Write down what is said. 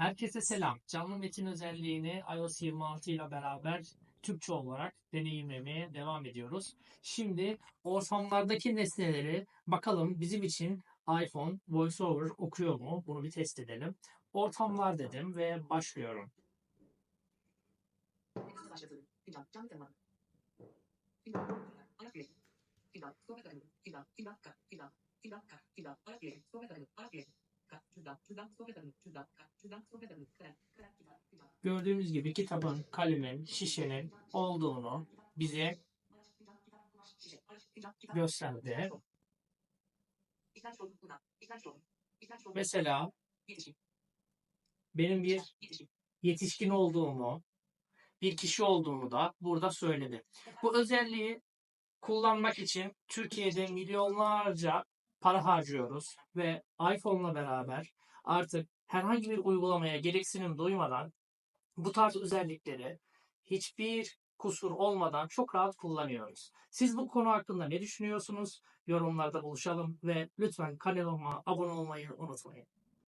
Herkese selam. Canlı metin özelliğini iOS 26 ile beraber Türkçe olarak deneyimlemeye devam ediyoruz. Şimdi ortamlardaki nesneleri bakalım bizim için iPhone VoiceOver okuyor mu? Bunu bir test edelim. Ortamlar dedim ve başlıyorum. Gördüğümüz gibi kitabın, kalemin, şişenin olduğunu bize gösterdi. Mesela benim bir yetişkin olduğumu, bir kişi olduğumu da burada söyledi. Bu özelliği kullanmak için Türkiye'de milyonlarca para harcıyoruz ve iPhone'la beraber artık herhangi bir uygulamaya gereksinim duymadan bu tarz özellikleri hiçbir kusur olmadan çok rahat kullanıyoruz. Siz bu konu hakkında ne düşünüyorsunuz? Yorumlarda buluşalım ve lütfen kanalıma abone olmayı unutmayın.